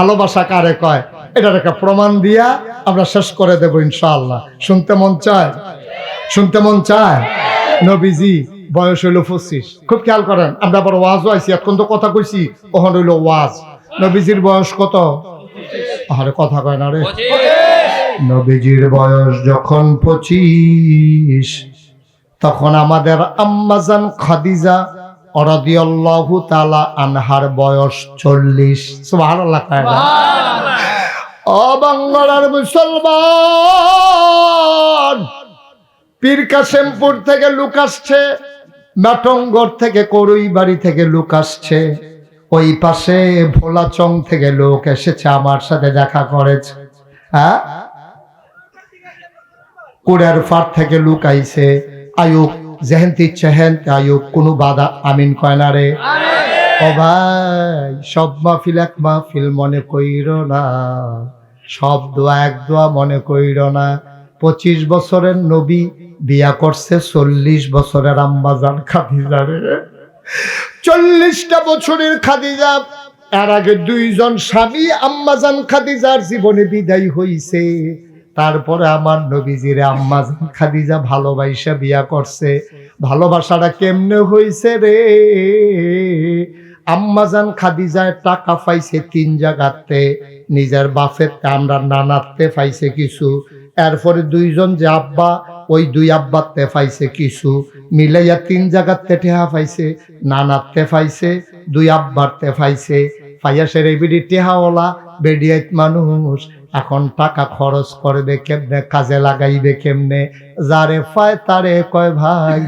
ভালোবাসা কারে কয়? এটার একটা প্রমাণ দিয়া আমরা শেষ করে দেব ইনশাআল্লাহ। শুনতে মন চায়? শুনতে মন চায়? নবীজি, বয়স হইল পঁচিশ। খুব খেয়াল করেন, আমরা আবার ওয়াজও আইছি এখন তো কথা কইছি ওখানে হইল ওয়াজ। নবীজির বয়স কত? আরে কথা কয় না রে। নবীজির বয়স যখন পঁচিশ, তখন আমাদের আম্মাজান খাদিজা অরাদিয়াল্লাহু তাআলা আনহার বয়স চল্লিশ। সুবহানাল্লাহ ও বাংলার মুসলমান পীর কাসেমপুর থেকে লোক আসছে নাটঙ্গর থেকে করুই বাড়ি থেকে লোক আসছে ওই পাশে ভোলাচং থেকে লোক এসেছে আমার সাথে দেখা করেছে। হ্যাঁ? কুড়ার ফার থেকে লোক আইছে আয়ুব যেহেন্তি চেহেন্তে আয়ুব কোনো বাধা আমিন কয় না রে। ও ভাই সব মাহফিল এক মাহফিল মনে কইর না। সব দোয়া এক দোয়া মনে কইর না। পঁচিশ বছরের নবী বিয়া করছে চল্লিশ বছরের আম্বাজান খাদিজা রে। চল্লিশটা বছরের খাদিজা এর আগে দুইজন স্বামী আম্মাজান খাদিজার জীবনে বিদায় হইছে। তারপরে আমার নবীজিরে আম্মাজান খাদিজা ভালোবাসা বিয়া করছে। ভালোবাসাটা কেমনে হইছে রে? আম্মাজান খাদিজায় টাকা পাইছে তিন জায়গাতে, নিজের বাপের আমরা নানাতে পাইছে কিছু। এরপরে দুইজন যে আব্বা, ওই দুই আব্বাতে পাইছে কিছু। মিলাইয়া তিন জায়গাতে টেহা পাইছে নানাতে পাইছে, দুই আব্বারতে পাইছে। পাইয়া সে রেবিডি টেহাওয়ালা বেডিয়াত মানুষ এখন টাকা খরচ করবে কেমনে কাজে লাগাইবে কেমনে? যারে পায় তারে কয় ভাই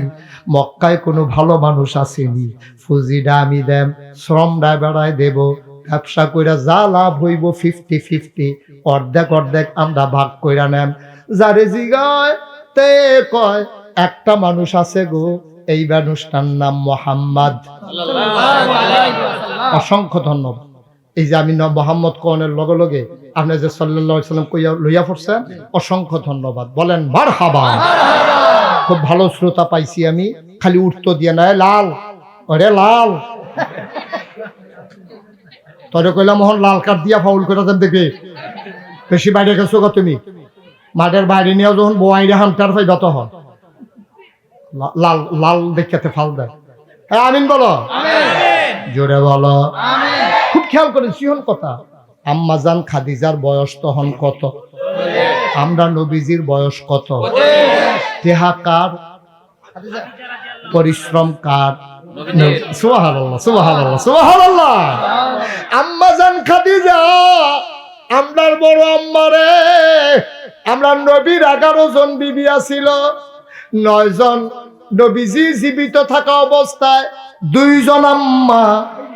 মক্কায় কোনো ভালো মানুষ আসেনি। ফুজিডা আমি দেম শ্রমটা বেড়ায় দেব ব্যবসা কইরা যা লাভ হইব ফিফটি ফিফটি অর্ধেক অর্ধেক আমরা ভাগ কইরা নেম। যারে জিগায় তে কয় একটা মানুষ আছে গো এই মানুষটার নাম মোহাম্মদ। অসংখ্য ধন্যবাদ। এই যে আমি মোহাম্মদ কনের লগে লগে আপনি যে সাল্লাম কইয়া লইয়া পড়ছেন অসংখ্য ধন্যবাদ। বলেন মার হাবা খুব ভালো শ্রোতা পাইছি আমি। খালি উঠতো দিয়ে না লাল। ওরে লাল। তরে কইলাম মোহন লাল কার্ড দিয়া ফাউল করে দেন দেখবে। বেশি বাইরে গেছো গো তুমি। মাঠের বাইরে নিয়েও যখন বোয়াইরে হামটার পাইবা তখন। লাল লাল দেখাতে ফাল দেয়। হ্যাঁ আমিন বলো। জোরে বলো। খুব খেয়াল করে সিহন কথা। আম্মাজান খাদিজার বয়স তখন কত? আমরা নবীজির বয়স কত? দেহা কার? পরিশ্রম কার? আম্মাজান খাদিজা আমরা বিবি আছিল। জীবিত থাকা অবস্থায় দুইজন আম্মা।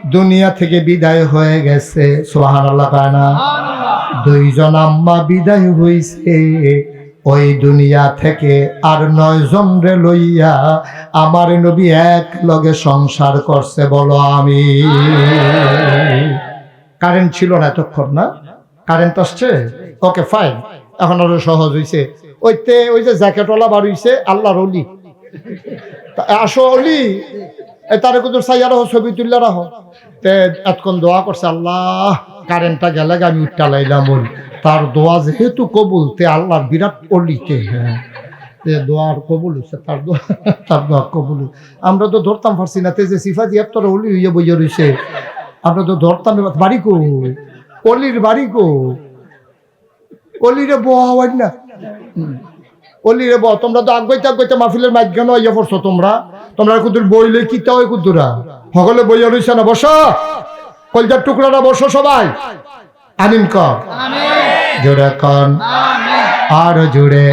দুনিয়া থেকে বিদায় হয়ে গেছে সোহান না? দুইজন আম্মা বিদায় হইছে ওই দুনিয়া থেকে আর নয় জন রে লইয়া আমার নবী এক লগে সংসার করছে বলো আমি কারেন্ট ছিল না এতক্ষণ না? কারেন্ট আসছে? ওকে ফাইন এখন আরও সহজ হইছে। ওই তে ওই যে জ্যাকেটওয়ালা বার হইছে আল্লাহর অলি তা আসো অলি তারে কুতুর সাইয়া রাখো ছবি তুললে রাখো। তে এতক্ষণ দোয়া করছে, আল্লাহ, কারেন্টটা গেলে আমি উঠটা লাইলাম তার দোয়া যেহেতু কবুল, তে আল্লাহর বিরাট অলিতে হ্যাঁ। দোয়ার কবুল হচ্ছে তার দোয়া তার দোয়া কবুল। আমরা তো ধরতাম পারছি না, তে যে সিফা দিয়ে তোর অলি হইয়া বইয়া রইছে। আমরা তো ধরতাম। বাড়ি কো অলির বাড়ি কো অলিরে বোয়া হয় না। হুম। অলিরে বহ তোমরা তো আগাইতে আগাইতে মাহফিলের মাঝখানে ইয়ে পড়ছো তোমরা। তোমরা কুদুর বইলে কিতা হয় কুদুরা? সকলে বইয়া রইছে না বসো। কলজার টুকরাটা বসো সবাই। আমিন কর। জোরে কন। আর জোরে।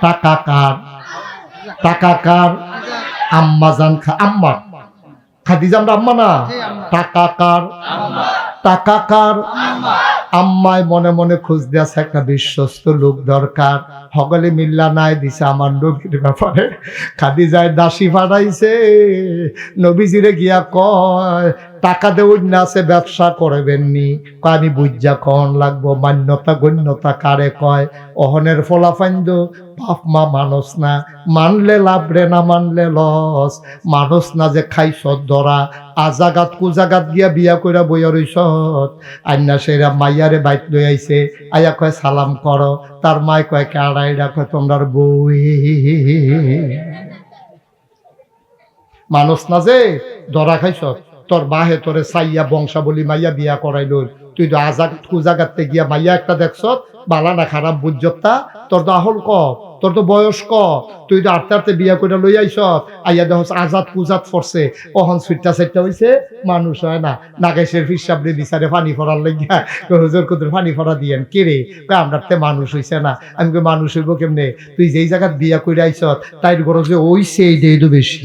টাকা কার? টাকা কার? আম্মা জান খা আম্মা। খাদিজা আমরা আম্মা না? টাকা কার? টাকা কার? আম্মায় মনে মনে খোঁজ দিয়েছে একটা বিশ্বস্ত লোক দরকার। সকলে মিল্লা নাই দিছে আমার নবীর ব্যাপারে। খাদি যায় দাসী ফাটাইছে। নবীজিরে গিয়া কয় টাকা দেউন না আছে ব্যবসা করবেননি। আমি বুঝা কন লাগবো? মান্যতা, গণ্যতা কারে কয়? অহনের ফলাফাইন্দ বাপ মা মানুষ না। মানলে লাভ রে না মানলে লস। মানুষ না যে খাইছ ধরা। আজাগাত কুজাগাত গিয়া বিয়া কইরা বইয়া রইছত আইনা সেরা মাইয়ারে বাইক লই আইছে। আয়া কয়, সালাম করো। তার মায় কয় কাড়াইরা কয়, তোমরার বই। মানুষ না যে ধরা খাইছ তোর বাহে তোরে সাইয়া বংশাবলী মাইয়া বিয়া করাইল। তুই তো আজাদ কুজাগাতে গিয়া মাইয়া একটা দেখছ, বালা না খারাপ বুঝতা তোর তো আহল ক, তোর তো বয়স ক। তুই তো আটতে আটতে বিয়া করে লই আইস আইয়া দেখ আজাদ কুজাত ফরছে। অহন সুইটটা সাইটটা হইছে, মানুষ হয় না। নাগেশের ফিসাবরে বিচারে পানি ফরার লাগিয়া হুজুর কুতুর পানি ফরা দিয়েন। কে রে? আমরা তে মানুষ হইছে না। আমি মানুষ হইব কেমনে? তুই যেই জায়গাত বিয়া কইরা আইস তাইর গরজে ওইছে এইটাই তো বেশি।